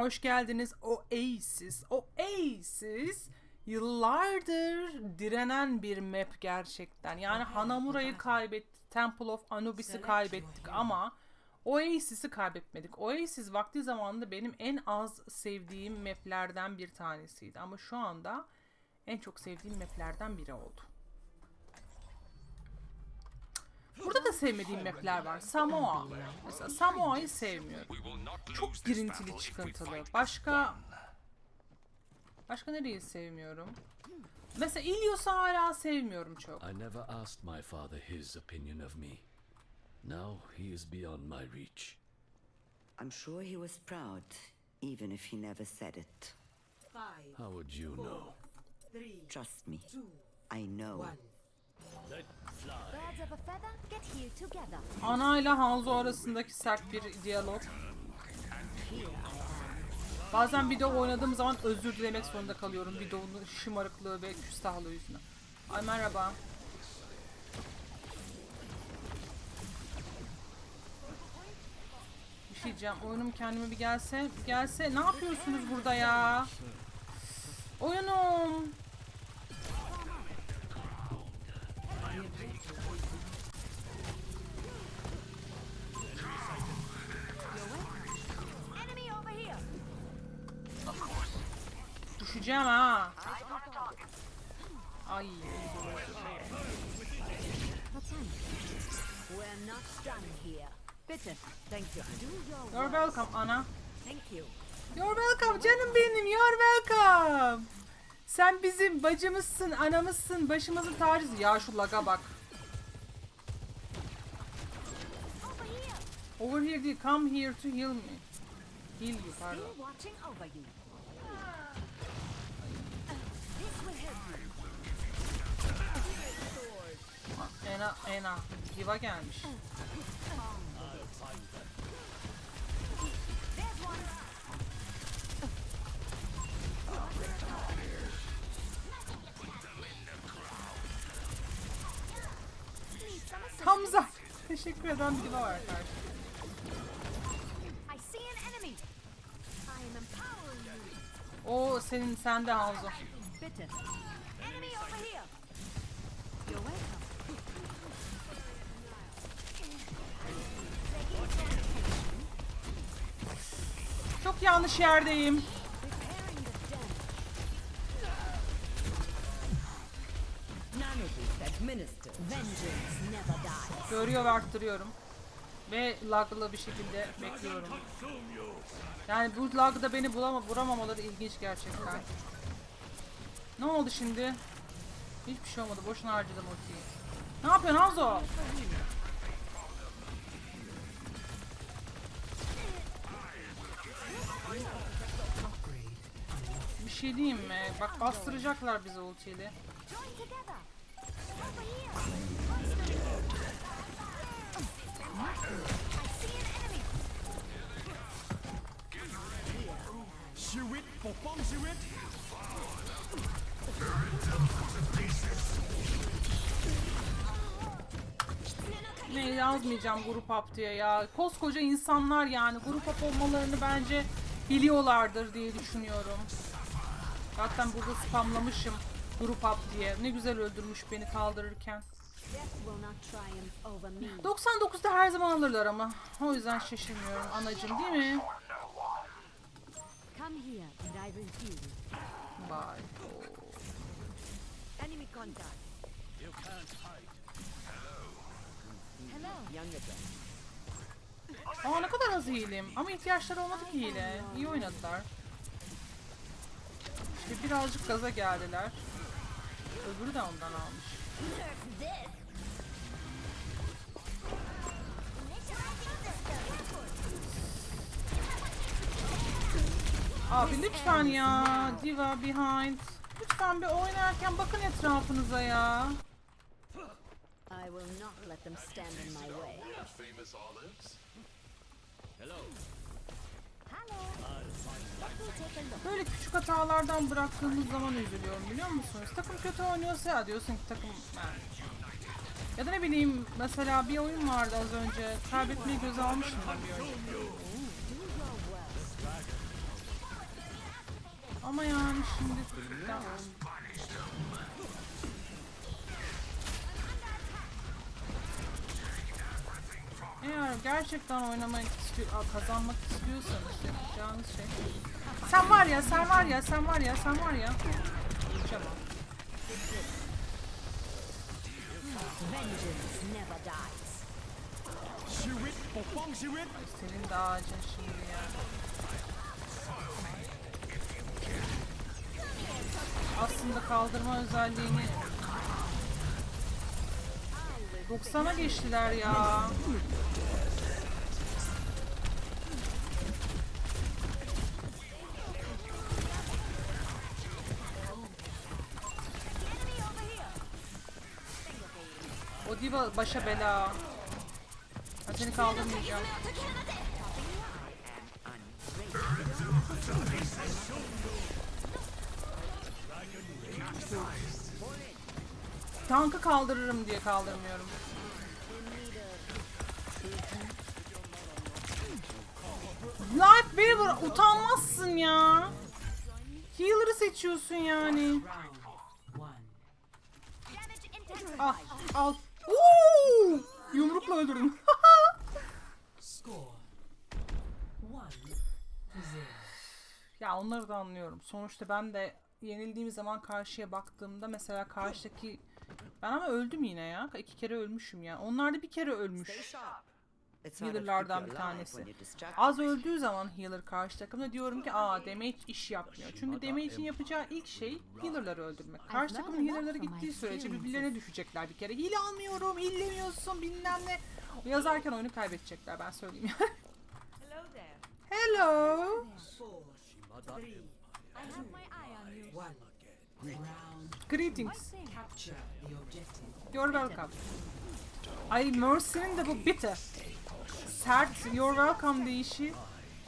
Hoş geldiniz Oasis. Oasis yıllardır direnen bir map gerçekten. Yani Hanamura'yı kaybettik, Temple of Anubis'i kaybettik ama Oasis'i kaybetmedik. Oasis vakti zamanında benim en az sevdiğim maplerden bir tanesiydi. Ama şu anda en çok sevdiğim maplerden biri oldu. Burada da sevmediğim mapler var. Samoa. Mesela Samoa'yı sevmiyorum. Çok girintili çıkıntılı. Başka Başka nereyi sevmiyorum? Mesela Ilios'u hala sevmiyorum çok. I never asked my father his opinion of me. Now he is beyond my reach. I'm sure he was proud, even if he never said it. Five, How would you know? three, Trust me, two, I know. one. Ana ile Hanzo arasındaki sert bir diyalog. Bazen video oynadığım zaman özür dilemek zorunda kalıyorum videonun şımarıklığı ve küstahlığı yüzünden. Ay merhaba. Bir şey diyeceğim. Oyunum kendime bir gelse. Gelse. Ne yapıyorsunuz burada ya? You. Do your You're welcome ana. You're welcome canım benim. You're welcome. Sen bizim bacımızsın, anamızsın, başımızın tacısı. Ya şu laga bak. Over here. Come here to heal me. Heal you pardon. Ena, Ena. Diva gelmiş. Hamza. Teşekkür ederim. Diva var karşı. O senin sende Hanzo. Never dies. Görüyor ve arttırıyorum. Ve laglı bir şekilde bekliyorum. Yani bu lagda beni bulama, vuramamaları ilginç gerçekten. Ne oldu şimdi? Hiçbir şey olmadı. Boşuna harcadım ultiyi. Ne yapıyorsun Hanzo? şey diyeyim mi? Bak bastıracaklar bizi ultiyle. Ne yazmayacağım grup up diye ya. Koskoca insanlar yani grup up olmalarını bence biliyorlardır diye düşünüyorum. Zaten burada spamlamışım grup up diye. Ne güzel öldürmüş beni kaldırırken. Death will not triumph over me. 99'da her zaman alırlar ama. O yüzden şaşırmıyorum anacım değil mi? I will heal you. Vay. Enemy contact. Hello. Than. Aa ne kadar az iyiyim. Ama ihtiyaçları olmadı ki hile. İyi oynadılar. İşte birazcık gaza geldiler. Öbürü de ondan almış. Abi lütfen ya. Diva behind. Lütfen bir oynarken bakın etrafınıza ya. I will not let them stand in my way. Famous olives? Hello. Böyle küçük hatalardan bıraktığımız zaman üzülüyorum biliyor musunuz? Takım kötü oynuyorsa ya diyorsun ki takım yani. Ya da ne bileyim mesela bir oyun vardı az önce. Kaybetmeyi göze almıştım ben bir. Ama yani şimdi Eğer gerçekten oynamak istiyor, kazanmak istiyorsanız yapacağınız şey. Sen var ya, sen var ya, sen var ya, sen var ya. Vuracağım. Senin de ağacın şimdi ya. Aslında kaldırma özelliğini 90'a geçtiler ya. O diva başa bela. Ben seni kaldırmayacağım. Tankı kaldırırım diye kaldırmıyorum. Life Weaver utanmazsın ya. Healer'ı seçiyorsun yani. Ah al. Oo! Yumrukla öldürdüm. Ya onları da anlıyorum. Sonuçta ben de yenildiğim zaman karşıya baktığımda mesela karşıdaki ben ama öldüm yine ya. İki kere ölmüşüm ya. Onlar da bir kere ölmüş. Healer'lardan bir tanesi. Az öldüğü zaman healer karşı takımda diyorum ki aa damage iş yapmıyor. Çünkü damage'in yapacağı ilk şey healer'ları öldürmek. Karşı takımın healer'ları gittiği sürece birbirlerine düşecekler bir kere. Heal almıyorum, heallemiyorsun bilmem ne. Yazarken oyunu kaybedecekler ben söyleyeyim. Hello. Four. Greetings. You're welcome. Ay Mercy'nin de bu bitter. Sert you're welcome deyişi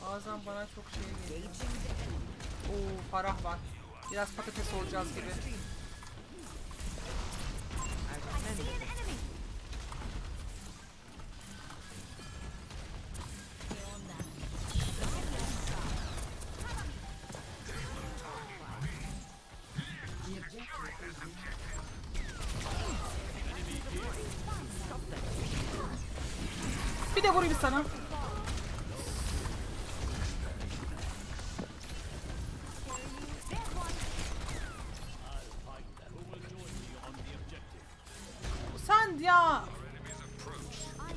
bazen bana çok şey geliyor. Oo Farah var. Biraz patates olacağız gibi. Vurayım sana. Sen ya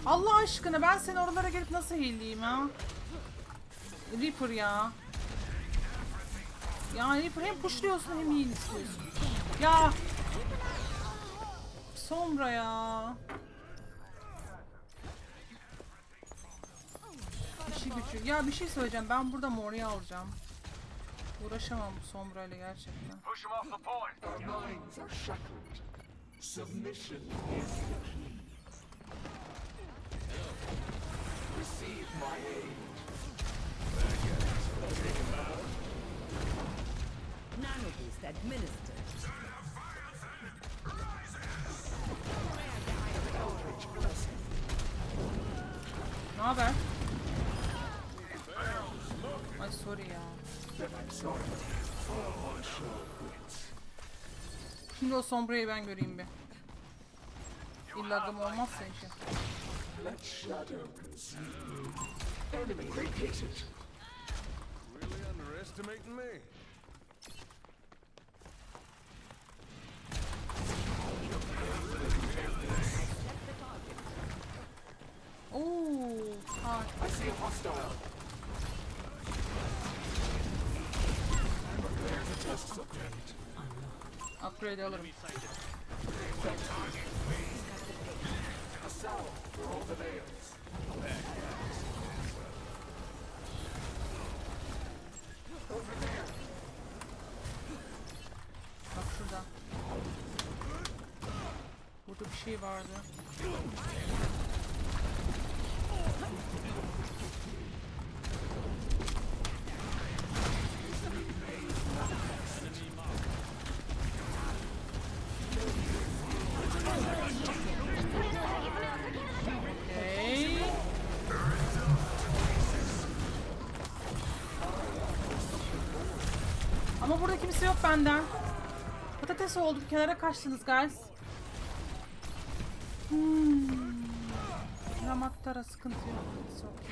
Allah aşkına ben seni oralara gelip nasıl heal'leyeyim ha? Reaper ya. Ya Reaper hem pushluyorsun hem heal istiyorsun. Ya. Sombra ya. İşi gücü. Ya bir şey söyleyeceğim. Ben burada Mori'yi alacağım. Uğraşamam bu Sombra ile gerçekten. him off the sorry ya. Şimdi o Sombra'yı ben göreyim bir. İllagım olmazsa işi. Let shadow consume you. Enemy located. really underestimating me Oo, ha, I see a hostile. Over there. Bak şurada. Burada bir şey vardı. Ama burada kimse yok benden. Patates oldu. Kenara kaçtınız guys. Hmm. Ramattara sıkıntı yok. It's okay.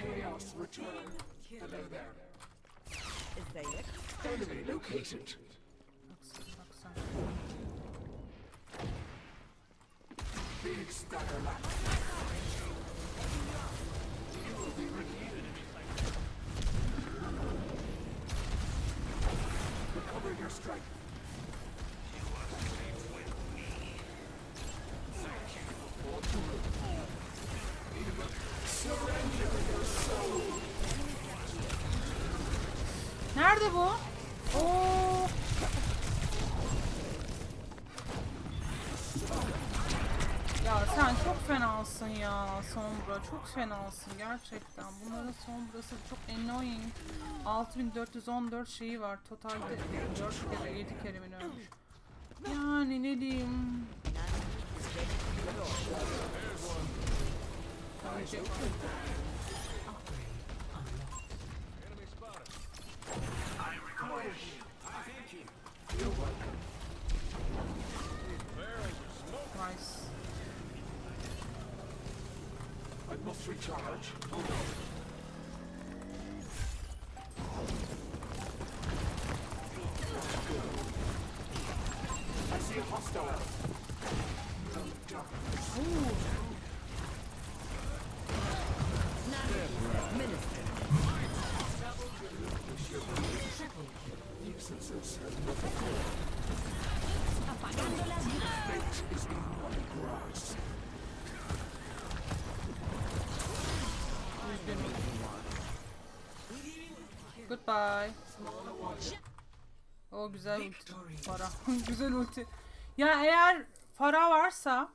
Sen çok fenasın ya Sombra. Çok fenasın gerçekten. Bunların Sombra'sı çok annoying. 6414 şeyi var. Totalde 4 kere 7 kere mi ölmüş. Yani ne diyeyim. Bence- Nice. Almost free charge. Goodbye. O güzel ulti. Para. güzel ulti. Ya eğer para varsa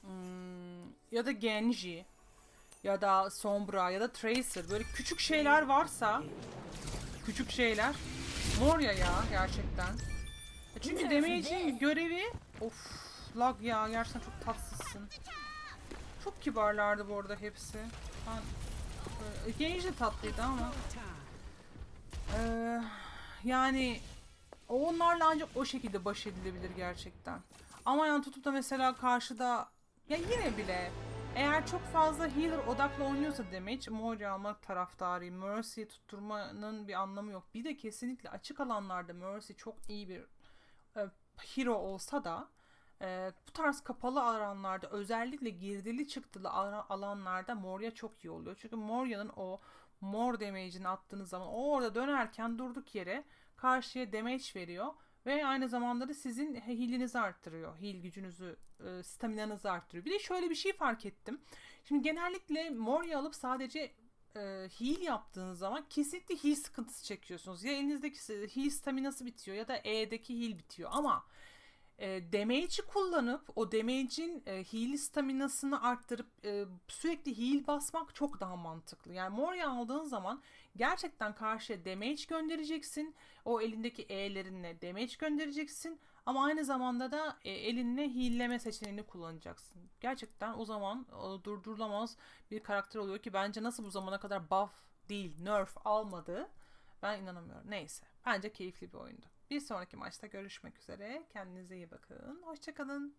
hmm, ya da Genji ya da Sombra ya da Tracer böyle küçük şeyler varsa küçük şeyler Moria ya gerçekten. Ya Çünkü damage'in görevi of lag ya gerçekten çok tatsızsın. Çok kibarlardı bu arada hepsi. Ben Böyle- Genji de tatlıydı ama Eee, yani onlarla ancak o şekilde baş edilebilir gerçekten. Ama yani tutup da mesela karşıda ya yine bile eğer çok fazla healer odaklı oynuyorsa damage Moria almak taraftarıyım. Mercy tutturmanın bir anlamı yok. Bir de kesinlikle açık alanlarda Mercy çok iyi bir e, hero olsa da e, bu tarz kapalı alanlarda özellikle girdili çıktılı alanlarda Moria çok iyi oluyor. Çünkü Moria'nın o mor damage'ini attığınız zaman o orada dönerken durduk yere karşıya damage veriyor ve aynı zamanda da sizin heal'inizi arttırıyor. Heal gücünüzü, e, staminanızı arttırıyor. Bir de şöyle bir şey fark ettim. Şimdi genellikle Moria alıp sadece e, heal yaptığınız zaman kesinlikle heal sıkıntısı çekiyorsunuz. Ya elinizdeki heal staminası bitiyor ya da E'deki heal bitiyor ama e, damage'i kullanıp o damage'in e, heal staminasını arttırıp e, sürekli heal basmak çok daha mantıklı. Yani Moria aldığın zaman gerçekten karşıya damage göndereceksin. O elindeki E'lerinle damage göndereceksin. Ama aynı zamanda da e, elinle heal'leme seçeneğini kullanacaksın. Gerçekten o zaman e, durdurulamaz bir karakter oluyor ki bence nasıl bu zamana kadar buff değil nerf almadı ben inanamıyorum. Neyse. Bence keyifli bir oyundu. Bir sonraki maçta görüşmek üzere. Kendinize iyi bakın. Hoşçakalın.